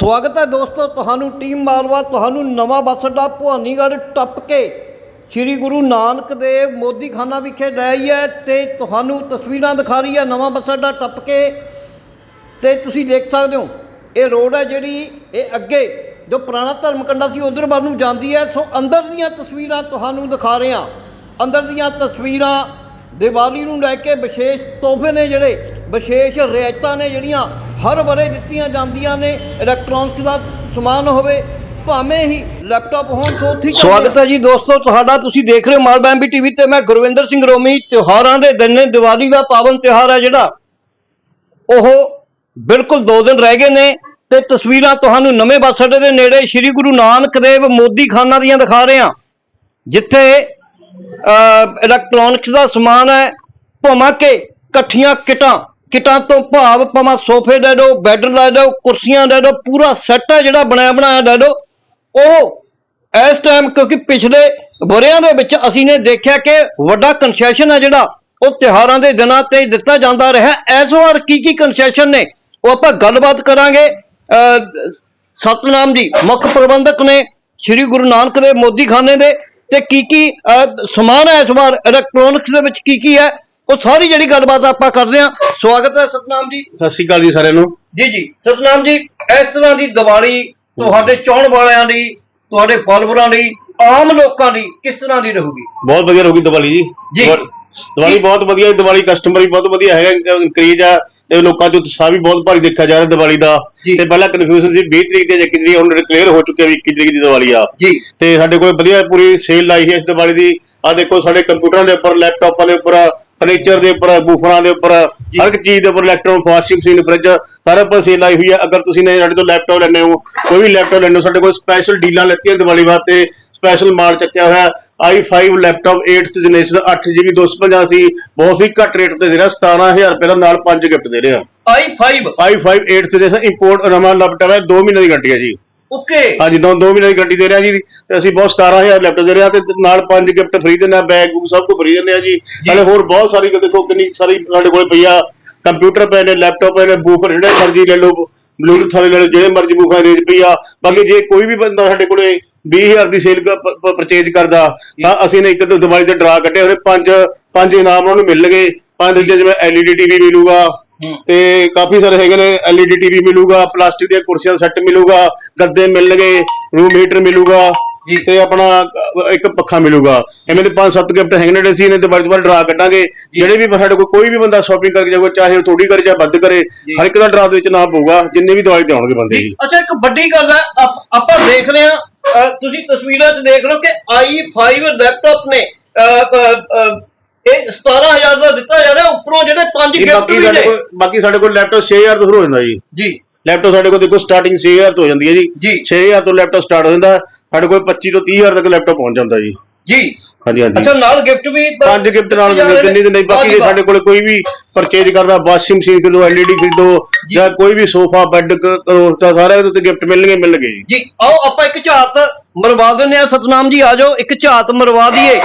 ਸਵਾਗਤ ਹੈ ਦੋਸਤੋ, ਤੁਹਾਨੂੰ ਟੀਮ ਮਾਲਵਾ, ਤੁਹਾਨੂੰ ਨਵਾਂ ਬੱਸ ਅੱਡਾ ਭਵਾਨੀਗੜ੍ਹ ਟੱਪ ਕੇ ਸ੍ਰੀ ਗੁਰੂ ਨਾਨਕ ਦੇਵ ਮੋਦੀਖਾਨਾ ਵਿਖੇ ਲੈ ਆਈ ਹੈ ਤੇ ਤੁਹਾਨੂੰ ਤਸਵੀਰਾਂ ਦਿਖਾ ਰਹੀ ਹੈ ਨਵਾਂ ਬੱਸ ਅੱਡਾ ਟੱਪ ਕੇ। ਤੇ ਤੁਸੀਂ ਦੇਖ ਸਕਦੇ ਹੋ, ਇਹ ਰੋਡ ਹੈ ਜਿਹੜੀ ਇਹ ਅੱਗੇ ਜੋ ਪੁਰਾਣਾ ਧਰਮ ਕੰਡਾ ਸੀ, ਉਧਰ ਵੱਲ ਨੂੰ ਜਾਂਦੀ ਹੈ। ਸੋ ਅੰਦਰ ਦੀਆਂ ਤਸਵੀਰਾਂ ਤੁਹਾਨੂੰ ਦਿਖਾ ਰਹੇ ਹਾਂ। ਅੰਦਰ ਦੀਆਂ ਤਸਵੀਰਾਂ ਦੀਵਾਲੀ ਨੂੰ ਲੈ ਕੇ ਵਿਸ਼ੇਸ਼ ਤੋਹਫੇ ਨੇ ਜਿਹੜੇ ਵਿਸ਼ੇਸ਼ ਰਿਆਇਤਾਂ ਨੇ ਜਿਹੜੀਆਂ ਹਰ ਬਰੇ ਦਿੱਤੀਆਂ ਜਾਂਦੀਆਂ ਨੇ ਇਲੈਕਟ੍ਰੋਨਿਕਸ ਦਾ ਸਮਾਨ ਹੋਵੇ, ਭਾਵੇਂ ਹੀ ਲੈਪਟਾਪ ਹੋਣ, ਸੋ ਸਵਾਗਤ ਹੈ ਜੀ ਦੋਸਤੋ, ਤੁਹਾਡਾ ਤੁਸੀਂ ਦੇਖ ਰਹੇ ਹੋ ਮਾਲਵਾ ਐਮਬੀ ਟੀਵੀ ਤੇ ਮੈਂ ਗੁਰਵਿੰਦਰ ਸਿੰਘ ਰੋਮੀ। ਤਿਉਹਾਰਾਂ ਦੇ ਦਿਨ ਨੇ, ਦੀਵਾਲੀ ਦਾ ਪਾਵਨ ਤਿਉਹਾਰ ਹੈ ਜਿਹੜਾ, ਉਹ ਬਿਲਕੁਲ 2 ਦਿਨ ਰਹਿ ਗਏ ਨੇ ਤੇ ਤਸਵੀਰਾਂ ਤੁਹਾਨੂੰ ਨਵੇਂ ਬੱਸ ਅੱਡੇ ਦੇ ਨੇੜੇ ਸ੍ਰੀ ਗੁਰੂ ਨਾਨਕ ਦੇਵ ਮੋਦੀ ਖਾਨਾ ਦੀਆਂ ਦਿਖਾ ਰਹੇ ਹਾਂ, ਜਿੱਥੇ ਇਲੈਕਟ੍ਰੋਨਿਕਸ ਦਾ ਸਮਾਨ ਹੈ, ਭਾਵੇਂ ਕੇ ਇਕੱਠੀਆਂ ਕਿਟਾਂ ਕਿਟਾਂ ਤੋਂ ਭਾਵ ਭਾਵੇਂ ਸੋਫੇ ਲੈ ਲਓ ਬੈੱਡ ਲੈ ਲਓ, ਕੁਰਸੀਆਂ ਲੈ ਲਓ, ਪੂਰਾ ਸੈੱਟ ਹੈ ਜਿਹੜਾ ਬਣਿਆ ਬਣਾਇਆ ਲੈ ਲਓ। ਉਹ ਇਸ ਟਾਈਮ ਕਿਉਂਕਿ ਪਿਛਲੇ ਵਰਿਆਂ ਦੇ ਵਿੱਚ ਅਸੀਂ ਨੇ ਦੇਖਿਆ ਕਿ ਵੱਡਾ ਕਨਸੈਸ਼ਨ ਹੈ ਜਿਹੜਾ, ਉਹ ਤਿਉਹਾਰਾਂ ਦੇ ਦਿਨਾਂ ਤੇ ਦਿੱਤਾ ਜਾਂਦਾ ਰਿਹਾ। ਇਸ ਵਾਰ ਕੀ ਕੀ ਕਨਸੈਸ਼ਨ ਨੇ, ਉਹ ਆਪਾਂ ਗੱਲਬਾਤ ਕਰਾਂਗੇ। ਸਤਨਾਮ ਜੀ, ਮੁੱਖ ਪ੍ਰਬੰਧਕ ਨੇ ਸ੍ਰੀ ਗੁਰੂ ਨਾਨਕ ਦੇਵ ਮੋਦੀ ਖਾਨੇ ਦੇ, ਤੇ ਕੀ ਕੀ ਸਮਾਨ ਹੈ ਇਸ ਵਾਰ ਇਲੈਕਟ੍ਰੋਨਿਕਸ ਦੇ ਵਿੱਚ ਕੀ ਕੀ ਹੈ ਉਹ ਸਾਰੀ ਜਿਹੜੀ ਗੱਲਬਾਤ ਆਪਾਂ ਕਰਦੇ ਹਾਂ। ਸਵਾਗਤ ਹੈ ਸਤਨਾਮ ਜੀ। ਸਤਿ ਸ਼੍ਰੀ ਅਕਾਲ ਜੀ ਸਾਰਿਆਂ ਨੂੰ। ਜੀ ਜੀ। ਸਤਨਾਮ ਜੀ ਇਸ ਤਰ੍ਹਾਂ ਦੀ ਦੀਵਾਲੀ ਤੁਹਾਡੇ ਚਾਹਣ ਵਾਲਿਆਂ ਲਈ ਤੁਹਾਡੇ ਫਾਲੋਵਰਾਂ ਲਈ ਆਮ ਲੋਕਾਂ ਲਈ ਕਿਸ ਤਰ੍ਹਾਂ ਦੀ ਰਹੂਗੀ? ਬਹੁਤ ਵਧੀਆ ਰਹੂਗੀ ਦੀਵਾਲੀ ਜੀ। ਜੀ। ਦੀਵਾ- ਦੀਵਾਲੀ ਬਹੁਤ ਵਧੀਆ ਦੀਵਾਲੀ ਕਸਟਮਰ ਵੀ ਬਹੁਤ ਵਧੀਆ ਹੈਗਾ। ਇੰਕਰੀਜ ਆ ਤੇ ਲੋਕਾਂ ਚ ਉਤਸ਼ਾਹ ਵੀ ਬਹੁਤ ਭਾਰੀ ਦੇਖਿਆ ਜਾ ਰਿਹਾ ਦੀਵਾਲੀ ਦਾ। ਤੇ ਪਹਿਲਾਂ ਕਨਫਿਊਜ਼ਨ ਸੀ 20 ਤਰੀਕ ਤੇ ਜਾਂ ਕਿੰਨੀ ਹੁਣ ਕਲੀਅਰ ਹੋ ਚੁੱਕਿਆ ਵੀ 21 ਤਰੀਕ ਦੀ ਦੀਵਾਲੀ ਆ। ਜੀ। ਤੇ ਸਾਡੇ ਕੋਲ ਵਧੀਆ ਪੂਰੀ ਸੇਲ ਲਾਈ ਹੈ ਇਸ ਦੀਵਾਲੀ ਦੀ। ਆ ਦੇਖੋ ਸਾਡੇ ਕੰਪਿਊਟਰਾਂ ਦੇ ਉੱਪਰ ਲੈਪਟਾਪਾਂ ਦੇ ਉੱਪਰ ਫਰਨੀਚਰ ਦੇ ਉੱਪਰ ਬੂਫਰਾਂ ਦੇ ਉੱਪਰ। ਹਰ ਇੱਕ ਚੀਜ਼ ਦੇ ਉੱਪਰ ਇਲੈਕਟ੍ਰੋਨ ਵਾਸ਼ਿੰਗ ਮਸ਼ੀਨ ਫ੍ਰਿਜ ਸਾਰੇ ਉੱਪਰ ਸੇਲ ਲਾਈ ਹੋਈ ਹੈ ਅਗਰ ਤੁਸੀਂ ਨੇ ਸਾਡੇ ਤੋਂ ਲੈਪਟਾਪ ਲੈਣੇ ਹੋ ਕੋਈ ਵੀ ਲੈਪਟਾਪ ਲੈਣੇ ਹੋ ਸਾਡੇ ਕੋਲ ਸਪੈਸ਼ਲ ਡੀਲਾਂ ਲੈਤੀਆਂ ਦੀਵਾਲੀ ਵਾਸਤੇ ਸਪੈਸ਼ਲ ਮਾਲ ਚੱਕਿਆ ਹੋਇਆ। i5 laptop 8th generation 8GB 250 ਸੀ ਬਹੁਤ ਹੀ ਘੱਟ ਰੇਟ ਤੇ ਦੇ ਰਿਹਾ 17000 ਰੁਪਏ ਦਾ ਨਾਲ 5 ਗਿਫਟ ਦੇ ਰਿਹਾ i5 i5 8th generation import ਨਵਾਂ ਲੈਪਟਾਪ ਹੈ 2 ਮਹੀਨੇ ਦੀ ਗਾਰੰਟੀ ਹੈ ਜੀ। ਓਕੇ। ਹਾਂਜੀ ਦੋ ਦੋ ਮਹੀਨੇ ਦੀ ਗੱਡੀ ਦੇ ਰਿਹਾ ਜੀ। ਤੇ ਅਸੀਂ ਬਹੁਤ 17000 ਲੈਪਟਾਪ ਦੇ ਰਿਹਾ ਤੇ ਨਾਲ ਪੰਜ ਗਿਫਟ ਫ੍ਰੀ ਦਿੰਦੇ ਆ ਬੈਗ ਬੂਗ ਸਭ ਕੁਝ ਫ੍ਰੀ ਦਿੰਦੇ ਆ ਜੀ। ਨਾਲੇ ਹੋਰ ਬਹੁਤ ਸਾਰੀ ਦੇਖੋ ਕਿੰਨੀ ਸਾਰੀ ਸਾਡੇ ਕੋਲ ਪਈਆ ਕੰਪਿਊਟਰ ਪਏ ਨੇ ਲੈਪਟਾਪ ਪਏ ਨੇ ਬੂਫਰ ਜਿਹੜੇ ਮਰਜ਼ੀ ਲੈ ਲਓ ਬਲੂਟੁੱਥ ਵਾਲੇ ਲੈ ਲਓ ਜਿਹੜੇ ਮਰਜ਼ੀ ਬੂਫਰ ਰੇਂਜ ਪਈਆ ਬਾਕੀ ਜੇ ਕੋਈ ਵੀ ਬੰਦਾ ਸਾਡੇ ਕੋਲੇ 20000 ਦੀ ਸੇਲ ਪਰਚੇਜ ਕਰਦਾ ਤਾਂ ਅਸੀਂ ਨੇ ਇੱਕ ਦਿਵਾਲੀ ਤੇ ਡਰਾ ਕੱਢੇ ਉਹਨੇ ਪੰਜ ਪੰਜ ਇਨਾਮ ਉਹਨੂੰ ਮਿਲਣਗੇ। ਪੰਜ ਦੇ ਜਿਵੇਂ LED ਟੀਵੀ ਮਿਲੂਗਾ ਤੇ ਕਾਫੀ ਸਾਰੇ ਹੈਗੇ ਨੇ LED ਟੀਵੀ ਮਿਲੂਗਾ ਪਲਾਸਟਿਕ ਦੀਆਂ ਕੁਰਸੀਆਂ ਦਾ ਸੈੱਟ ਮਿਲੂਗਾ ਗੱਦੇ ਮਿਲਣਗੇ ਰੂਮ ਹੀਟਰ ਮਿਲੂਗਾ। ਤੇ ਆਪਣਾ ਇੱਕ ਪੱਖਾ ਮਿਲੂਗਾ। ਐਵੇਂ ਦੇ ਪੰਜ ਸੱਤ ਗਿਫਟ ਹੈਗੇ ਨੇ ਅਸੀਂ ਇਹਨੇ ਦੁਬਾਰਾ ਦੁਬਾਰਾ ਡਰਾ ਕੱਢਾਂਗੇ। ਜਿਹੜੇ ਵੀ ਸਾਡੇ ਕੋਲ ਕੋਈ ਵੀ ਬੰਦਾ ਸ਼ਾਪਿੰਗ ਕਰਕੇ ਜਾਊਗਾ ਚਾਹੇ ਉਹ ਥੋੜੀ ਕਰੇ ਜਾਂ ਵੱਧ ਕਰੇ ਹਰ ਇੱਕ ਦਾ ਡਰਾ ਦੇ ਵਿੱਚ ਨਾ ਪਊਗਾ ਜਿੰਨੇ ਵੀ ਦਵਾਈ ਤੇ ਆਉਣਗੇ ਬੰਦੇ ਜੀ। ਅੱਛਾ ਇੱਕ ਵੱਡੀ ਗੱਲ ਹੈ ਆਪ- ਦੇਖ ਰਹੇ ਹਾਂ ਤੁਸੀਂ ਤਸਵੀਰਾਂ 'ਚ ਦੇਖ ਰਹੇ ਹੋ ਕਿ i5 ਲੈਪਟਾਪ ਨੇ ਇਹ 17000 ਦਾ ਦਿੱਤਾ ਜਾ ਰਿਹਾ ਉੱਪਰੋਂ ਜਿਹੜੇ ਪੰਜ ਜੀ, ਗਿਫਟ ਬਾਕੀ ਵੀ ਸਾਡੇ ਨੇ। ਕੋਲ ਬਾਕੀ ਸਾਡੇ ਕੋਲ ਲੈਪਟਾਪ 6000 ਤੋਂ ਸ਼ੁਰੂ ਹੋ ਜਾਂਦਾ ਜੀ। ਜੀ। ਲੈਪਟਾਪ ਸਾਡੇ ਕੋਲ ਦੇਖੋ ਸਟਾਰਟਿੰਗ 6000 ਤੋਂ ਹੋ ਜਾਂਦੀ ਹੈ ਜੀ। ਜੀ। 6000 ਤੋਂ ਲੈਪਟਾਪ ਸਟਾਰਟ ਹੋ ਜਾਂਦਾ ਸਾਡੇ ਕੋਲ 25 ਤੋਂ 30000 ਤੱਕ ਲੈਪਟਾਪ ਪਹੁੰਚ ਜਾਂਦਾ ਜੀ। ਜੀ ਹਾਂਜੀ ਹਾਂਜੀ ਅੱਛਾ ਨਾਲ ਗਿਫਟ ਵੀ ਪੰਜ ਗਿਫਟ ਨਾਲ ਜਾ ਰਹੇ ਦਿੰਦੇ ਦਿੰਦੇ ਬਾਕੀ ਜੇ। ਸਾਡੇ ਕੋਲ ਕੋਈ ਵੀ ਪਰਚੇਜ ਕਰਦਾ ਵਾਸ਼ਿੰਗ ਮਸ਼ੀਨ ਖਰੀਦੋ ਐਲਈਡੀ ਖਰੀਦੋ ਜੀ। ਕੋਈ ਵੀ ਸੋਫਾ ਬੈੱਡ ਕਰੋ ਤਾਂ ਸਾਰਿਆਂ ਦੇ ਉੱਤੇ ਗਿਫਟ ਮਿਲਣਗੇ ਮਿਲਣਗੇ ਜੀ ਜੀ ਆਓ ਆਪਾਂ ਇੱਕ ਝਾਤ ਮਰਵਾ ਦਿੰਦੇ ਆ ਸਤਨਾਮ ਜੀ ਆ ਜਾਓ ਇੱਕ ਝਾਤ ਮਰਵਾ ਦਈਏ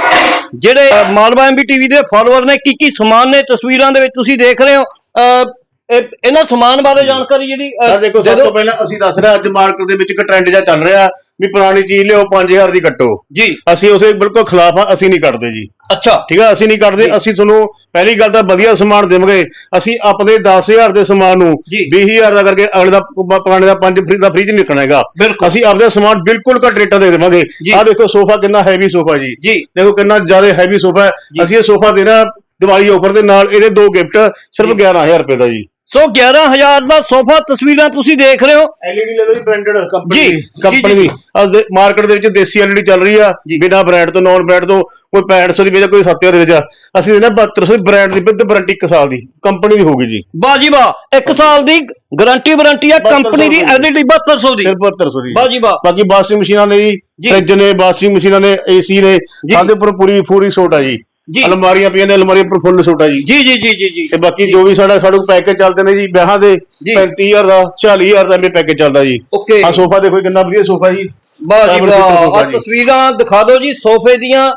ਜਿਹੜੇ ਅ, ਮਾਲਵਾ ਐਮਬੀ ਟੀਵੀ ਦੇ ਫਾਲੋਅਰ ਨੇ ਕੀ ਕੀ ਸਮਾਨ ਨੇ ਤਸਵੀਰਾਂ ਦੇ ਵਿੱਚ ਤੁਸੀਂ ਦੇਖ ਰਹੇ ਹੋ ਅ, ਇਹ- ਇਹਨਾਂ ਸਮਾਨ ਬਾਰੇ ਜਾਣਕਾਰੀ ਜਿਹੜੀ ਅ, ਸਰ ਦੇਖੋ ਸਭ। ਤੋਂ ਪਹਿਲਾਂ ਅਸੀਂ ਦੱਸ ਰਹੇ ਹਾਂ ਅੱਜ ਮਾਰਕੀਟ ਦੇ ਵਿੱਚ ਇੱਕ ਟ੍ਰੈਂਡ ਜਿਹਾ ਚੱਲ ਰਿਹਾ ਵੀ ਪੁਰਾਣੀ ਚੀਜ਼ ਲਿਓ 5000 ਦੀ ਕੱਟੋ। ਜੀ। ਅਸੀਂ ਉਸੇ ਬਿਲਕੁਲ ਖਿਲਾਫ ਆ ਅਸੀਂ ਨਹੀਂ ਕੱਟਦੇ ਜੀ। ਅੱਛਾ। ਠੀਕ ਆ ਅਸੀਂ ਨਹੀਂ ਕੱਟਦੇ ਅਸੀਂ ਤੁਹਾਨੂੰ ਪਹਿਲੀ ਗੱਲ ਤਾਂ ਵਧੀਆ ਸਮਾਨ ਦੇਵਾਂਗੇ। ਅਸੀਂ ਆਪਣੇ 10000 ਦੇ ਸਮਾਨ ਨੂੰ ਜੀ। 20000 ਦਾ ਕਰਕੇ ਅਗਲੇ ਦਾ ਪੁਰਾਣੇ ਦਾ 5 ਫ੍ਰੀ ਦਾ ਫ੍ਰੀ ਚ ਨਹੀਂ ਰੱਖਣਾ ਹੈਗਾ। ਅਸੀਂ ਆਪਦੇ ਸਮਾਨ ਬਿਲਕੁਲ ਘੱਟ ਰੇਟਾਂ ਦੇ ਦੇਵਾਂਗੇ। ਆਹ ਦੇਖੋ ਸੋਫਾ ਕਿੰਨਾ ਹੈਵੀ ਸੋਫਾ ਜੀ। ਜੀ। ਦੇਖੋ ਕਿੰਨਾ ਜ਼ਿਆਦਾ ਹੈਵੀ ਸੋਫਾ ਹੈ। ਅਸੀਂ ਇਹ ਸੋਫਾ ਦੇਣਾ ਦੀਵਾਲੀ ਆਫਰ ਦੇ ਨਾਲ ਇਹਦੇ ਦੋ ਗਿਫਟ ਸਿਰਫ 11000 ਰੁਪਏ ਦਾ ਜੀ। ਸੋ 11000 ਦਾ ਸੋਫਾ ਤਸਵੀਰਾਂ ਤੁਸੀਂ ਦੇਖ ਰਹੇ ਹੋ। ਐਲਈਡੀ ਬ੍ਰਾਂਡਡ ਕੰਪਨੀ ਜੀ, ਜੀ, ਕੰਪਨੀ ਜੀ, ਦੀ। ਮਾਰਕੀਟ ਦੇ ਵਿੱਚ ਦੇਸੀ ਐਲਈਡੀ ਚੱਲ ਰਹੀ ਆ। ਬਿਨਾ ਬ੍ਰਾਂਡ ਤੋਂ ਨਾਨ ਬ੍ਰਾਂਡ ਤੋਂ ਕੋਈ 6500 ਦੀ ਵੇਚਾ ਕੋਈ 7000 ਦੇ ਵਿੱਚ ਆ। ਅਸੀਂ ਦੇਣਾ 7200 ਦੀ ਬ੍ਰਾਂਡ ਦੀ ਵਿਦ ਵਾਰੰਟੀ 1 ਸਾਲ ਦੀ ਕੰਪਨੀ ਦੀ ਹੋਊਗੀ ਜੀ। ਵਾਹ ਜੀ ਵਾਹ 1 ਸਾਲ ਦੀ ਗਾਰੰਟੀ ਵਾਰੰਟੀ ਆ ਕੰਪਨੀ ਦੀ 7200 ਐਲਈਡੀ 7200 ਦੀ। ਸਿਰਫ 7200 ਦੀ। ਵਾਹ ਜੀ ਵਾਹ। ਬਾਕੀ ਵਾਸ਼ਿੰਗ ਮਸ਼ੀਨਾਂ ਨੇ ਜੀ ਜੀ। ਫ੍ਰਿਜ ਨੇ ਵਾਸ਼ਿੰਗ ਮਸ਼ੀਨਾਂ ਨੇ ਏਸੀ ਨੇ ਜੀ। ਸਾਡੇ ਉੱਪਰ ਪੂਰੀ ਪੂਰੀ ਛੋਟ ਆ ਜੀ। ਜੀ। ਅਲਮਾਰੀਆਂ ਪਈਆਂ ਨੇ ਅਲਮਾਰੀਆਂ ਉੱਪਰ ਫੁੱਲ ਛੋਟ ਆ ਜੀ। ਜੀ ਜੀ ਜੀ ਜੀ ਜੀ। ਤੇ ਬਾਕੀ ਜੋ ਵੀ ਸਾਡਾ ਸਾਡੇ ਕੋਲ ਪੈਕੇਜ ਚੱਲਦੇ ਨੇ ਜੀ ਵਿਆਹਾਂ ਦੇ ਜੀ। 35000 ਦਾ 40000 ਦਾ ਵੀ ਪੈਕੇਜ ਚੱਲਦਾ ਜੀ। ਓਕੇ। ਆ ਸੋਫਾ ਦੇਖੋ ਕਿੰਨਾ ਵਧੀਆ ਸੋਫਾ ਜੀ। ਵਾਹ ਜੀ ਵਾਹ। ਆਹ ਜੀ। ਤਸਵੀਰਾਂ ਦਿਖਾ ਦਿਓ ਜੀ ਸੋਫੇ ਦੀਆਂ।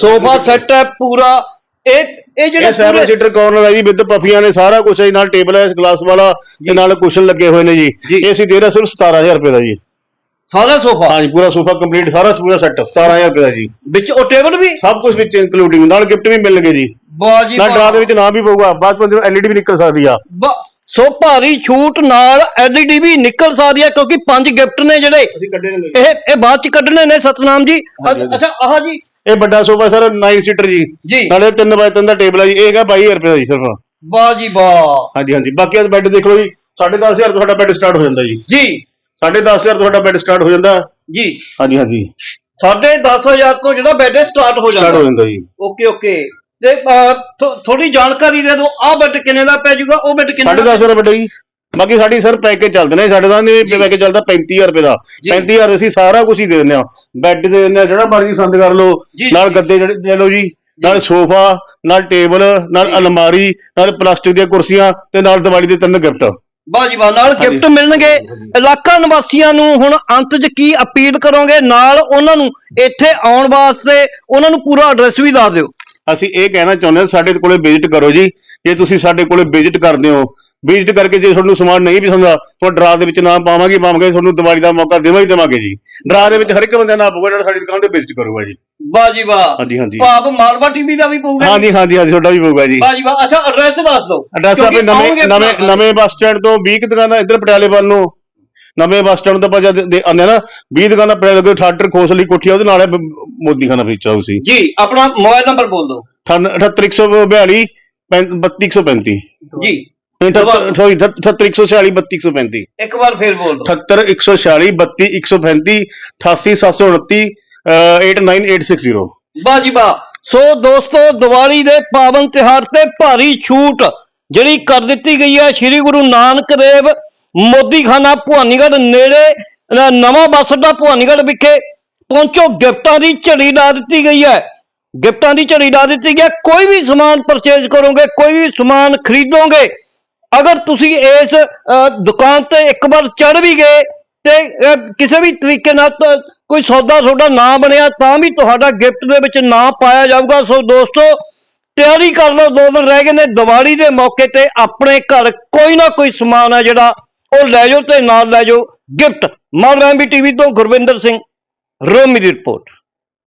ਸੋਫਾ ਸੈੱਟ ਹੈ ਪੂਰਾ। ਇਹ ਇਹ ਜਿਹੜੇ ਇਹ 7 ਪੂਰੇ- ਸੀਟਰ ਕਾਰਨਰ ਹੈ ਜੀ ਵਿਦ ਪਫੀਆਂ ਨੇ ਸਾਰਾ ਕੁਝ ਹੈ ਜੀ, ਨਾਲ ਟੇਬਲ ਹੈ ਗਲਾਸ ਵਾਲਾ ਤੇ ਨਾਲ ਕੁਸ਼ਨ ਲੱਗੇ ਹੋਏ ਨੇ ਜੀ। ਜੀ। ਇਹ ਅਸੀਂ ਦੇ ਰਹੇ ਸਿਰਫ 17000 ਰੁਪਏ ਦਾ ਜੀ। ਸਾਰਾ ਸੋਫਾ? ਹਾਂਜੀ ਪੂਰਾ ਸੋਫਾ ਕੰਪਲੀਟ ਸਾਰਾ ਪੂਰਾ ਸੈੱਟ 17000 ਰੁਪਏ ਦਾ ਜੀ। ਵਿੱਚ ਉਹ ਟੇਬਲ ਵੀ? ਸਭ ਕੁਝ ਵਿੱਚ ਇਨਕਲੂਡਿੰਗ ਨਾਲ ਗਿਫਟ ਵੀ ਮਿਲਣਗੇ ਜੀ। ਵਾਹ ਜੀ ਨਾਲ। ਡਰਾ ਦੇ ਵਿੱਚ ਨਾਮ ਵੀ ਪਊਗਾ ਬਾਅਦ ਵਿੱਚ ਐਲਈਡੀ ਵੀ ਨਿਕਲ ਸਕਦੀ ਆ। ਵਾਹ। ਸੋ ਭਾਰੀ ਛੂਟ ਨਾਲ ਐਲਈਡੀ ਵੀ ਨਿਕਲ ਸਕਦੀ ਹੈ ਕਿਉਂਕਿ ਪੰਜ ਗਿਫਟ ਨੇ ਜਿਹੜੇ। ਇਹ ਇਹ ਬਾਅਦ ਚ ਕੱਢਣੇ ਨੇ ਸਤਨਾਮ ਜੀ। ਅੱਛਾ ਆਹ ਜੀ। ਇਹ ਵੱਡਾ ਸੋਫਾ ਸਰ 9 ਸੀਟਰ ਜੀ। ਨਾਲੇ 3 ਬਾਈ 3 ਦਾ ਟੇਬਲ ਹੈ ਜੀ ਇਹ ਹੈਗਾ 22000 ਰੁਪਏ ਦਾ ਜੀ ਸਿਰਫ। ਵਾਹ ਜੀ ਵਾਹ। ਹਾਂਜੀ ਹਾਂਜੀ। ਬਾਕੀ ਦਾ ਬੈੱਡ ਦੇਖ ਲਓ ਜੀ 10500 ਤੋਂ ਤੁਹਾਡਾ ਬੈੱਡ ਸਟਾਰਟ ਹੋ ਜਾਂਦਾ ਜੀ। ਜੀ। 10500 ਤੋਂ ਤੁਹਾਡਾ ਬੈੱਡ ਸਟਾਰਟ ਹੋ ਜਾਂਦਾ। ਜੀ। ਹਾਂਜੀ ਹਾਂਜੀ। ਸਾਢੇ 10000 ਤੋਂ ਜਿਹੜਾ ਬੈੱਡ ਸਟਾਰਟ ਹੋ ਸਟਾਰਟ ਹੋ ਜਾਂਦਾ ਜਾਂਦਾ ਜੀ। Okay okay. ਤੇ ਥੋੜੀ ਜਾਣਕਾਰੀ ਦੇ ਦਿਓ ਆਹ ਬੈੱਡ ਕਿੰਨੇ ਦਾ ਪੈ ਜਾਊਗਾ ਉਹ ਬੈੱਡ ਕਿੰਨੇ ਸਾਢੇ ਦਾ 10 ਰੁਪਏ ਜੀ। ਬਾਕੀ ਸਾਡੀ ਸਰ ਪੈਕੇਜ ਚੱਲਦੇ ਨੇ ਸਾਡੇ ਦਾ ਨਹੀਂ ਪੈਕੇਜ ਚੱਲਦਾ 35000 ਰੁਪਏ ਦਾ। ਜੀ। 35000 ਅਸੀਂ ਸਾਰਾ ਕੁਝ ਹੀ ਦੇ ਦਿੰਦੇ ਆ ਬੈੱਡ ਦੇ ਦਿੰਦੇ ਆ ਜਿਹੜਾ ਮਰਜ਼ੀ ਪਸੰਦ ਕਰ ਲਓ। ਜੀ, ਨਾਲ ਜੀ। ਗੱਦੇ ਜਿਹੜੇ ਲੈ ਲਓ ਜੀ। ਨਾਲ ਸੋਫਾ ਨਾਲ ਟੇਬਲ ਨਾਲ ਜੀ। ਅਲਮਾਰੀ ਨਾਲ ਪਲਾਸਟਿਕ ਦੀਆਂ ਕੁਰਸੀਆਂ ਤੇ ਨਾਲ ਦੀਵਾਲੀ ਦੇ ਤਿੰਨ ਗਿਫਟ। ਵਾਹ ਨਾਲ। ਗਿਫਟ ਮਿਲਣਗੇ। ਇਲਾਕਾ ਨਿਵਾਸੀਆਂ ਨੂੰ ਹੁਣ ਅੰਤ 'ਚ ਕੀ ਅਪੀਲ ਕਰੋਗੇ? ਨਾਲ ਉਹਨਾਂ ਨੂੰ ਇੱਥੇ ਆਉਣ ਵਾਸਤੇ ਉਹਨਾਂ ਨੂੰ ਪੂਰਾ ਐਡਰੈਸ ਵੀ ਦੱਸ ਦਿਓ। ਅਸੀਂ ਇਹ ਕਹਿਣਾ ਚਾਹੁੰਦੇ ਹਾਂ ਸਾਡੇ ਕੋਲੇ ਵਿਜ਼ਿਟ ਕਰੋ ਜੀ। ਜੇ ਤੁਸੀਂ ਸਾਡੇ ਕੋਲੇ ਵਿਜ਼ਿਟ ਕਰਦੇ ਹੋ ਵਿਜ਼ਿਟ ਕਰਕੇ ਜੇ ਤੁਹਾਨੂੰ ਸਮਾਨ ਨਹੀਂ ਪਸੰਦ ਆ ਤਾਂ ਡਰਾ ਦੇ ਵਿੱਚ ਨਾਮ ਪਾਵਾਂਗੇ ਪਾਵਾਂਗੇ ਤੁਹਾਨੂੰ ਦੀਵਾਲੀ ਦਾ ਮੌਕਾ ਦੇਵਾਂਗੇ ਦੇਵਾਂਗੇ ਜੀ। ਡਰਾ ਦੇ ਵਿੱਚ ਹਰ ਇੱਕ ਬੰਦੇ ਦਾ ਨਾਮ ਪਊਗਾ ਜਿਹੜਾ ਸਾਡੀ ਦੁਕਾਨ ਤੇ ਵਿਜ਼ਿਟ ਕਰੂਗਾ ਜੀ। ਵਾਹ ਜੀ ਵਾਹ। ਹਾਂਜੀ ਹਾਂਜੀ। ਭਾਵ ਮਾਲਵਾ ਟੀਵੀ ਦਾ ਵੀ ਪਊਗਾ ਹਾਂਜੀ ਹਾਂਜੀ ਹਾਂਜੀ ਤੁਹਾਡਾ ਵੀ ਪਊਗਾ ਜੀ। ਵਾਹ ਜੀ ਵਾਹ। ਅੱਛਾ ਐਡਰੈਸ ਦੱਸ ਦਿਓ। ਐਡਰੈਸ ਆਪਣੇ ਨਵੇਂ ਨਵੇਂ ਨਵੇਂ ਬੱਸ ਸਟੈਂਡ ਤੋਂ 20 ਕੁ ਦੁਕਾਨਾਂ ਇੱਧਰ ਪਟਿਆਲੇ ਵੱਲ ਨੂੰ। ਨਵੇਂ ਬੱਸ ਸਟੈਂਡ ਤੋਂ ਆਪਾਂ ਜਦ ਦੇ- ਆਉਂਦੇ ਆ ਨਾ 20 ਦੁਕਾਨਾਂ ਪਟਿਆਲੇ ਅੱਗੇ ਠਾਟਰ ਖੋਸਲੀ ਕੋਠੀ ਉਹਦੇ ਨਾਲ ਮੋਦੀ ਖਾਨਾ ਵਿੱਚ ਹਾਊਸ ਸੀ। ਜੀ ਆਪਣਾ ਮੋਬਾਈਲ ਨੰਬਰ ਬੋਲ ਦਿਓ। 78142 32135 ਜੀ। 78146 32135 ਇੱਕ ਵਾਰ ਫੇਰ ਬੋਲ ਦਿਓ 78146 32135 88729 89860 ਵਾਹ ਜੀ ਵਾਹ। ਸੋ ਦੋਸਤੋ ਦੀਵਾਲੀ ਦੇ ਪਾਵਨ ਤਿਹਾਰ ਤੇ ਭਾਰੀ ਛੂਟ ਜਿਹੜੀ ਕਰ ਦਿੱਤੀ ਗਈ ਹੈ ਸ੍ਰੀ ਗੁਰੂ ਨਾਨਕ ਦੇਵ ਮੋਦੀਖਾਨਾ ਭਵਾਨੀਗੜ੍ਹ ਨੇੜੇ ਅ, ਨਵਾਂ ਬੱਸ ਅੱਡਾ ਭਵਾਨੀਗੜ੍ਹ ਵਿਖੇ ਪਹੁੰਚੋ। ਗਿਫਟਾਂ ਦੀ ਝੜੀ ਲਾ ਦਿੱਤੀ ਗਈ ਹੈ। ਗਿਫਟਾਂ ਦੀ ਝੜੀ ਲਾ ਦਿੱਤੀ ਗਈ ਹੈ। ਕੋਈ ਵੀ ਸਮਾਨ ਪਰਚੇਜ਼ ਕਰੋਗੇ ਕੋਈ ਵੀ ਸਮਾਨ ਖਰੀਦੋਗੇ ਅਗਰ ਤੁਸੀਂ ਇਸ ਦੁਕਾਨ ਤੇ ਇੱਕ ਵਾਰ ਚੜ ਵੀ ਗਏ ਤੇ ਕਿਸੇ ਵੀ ਤਰੀਕੇ ਨਾਲ ਕੋਈ ਸੌਦਾ ਤੁਹਾਡਾ ਨਾ ਬਣਿਆ, ਤਾਂ ਵੀ ਤੁਹਾਡਾ ਗਿਫਟ ਦੇ ਵਿੱਚ ਨਾ ਪਾਇਆ ਜਾਊਗਾ। ਸੋ ਦੋਸਤੋ, ਤਿਆਰੀ ਕਰ ਲਓ। ਦੋ ਦਿਨ ਰਹਿ ਗਏ ਨੇ ਦੀਵਾਲੀ ਦੇ ਮੌਕੇ ਤੇ ਆਪਣੇ ਘਰ ਕੋਈ ਨਾ ਕੋਈ ਸਮਾਨ ਹੈ ਜਿਹੜਾ ਉਹ ਲੈ ਜਾਓ ਤੇ ਨਾਲ ਲੈ ਜਾਓ ਗਿਫਟ। ਮਾਲਵੈਂਬੀ ਟੀਵੀ ਤੋਂ ਗੁਰਵਿੰਦਰ ਸਿੰਘ, ਰੋਮੀ ਦੀ ਰਿਪੋਰਟ।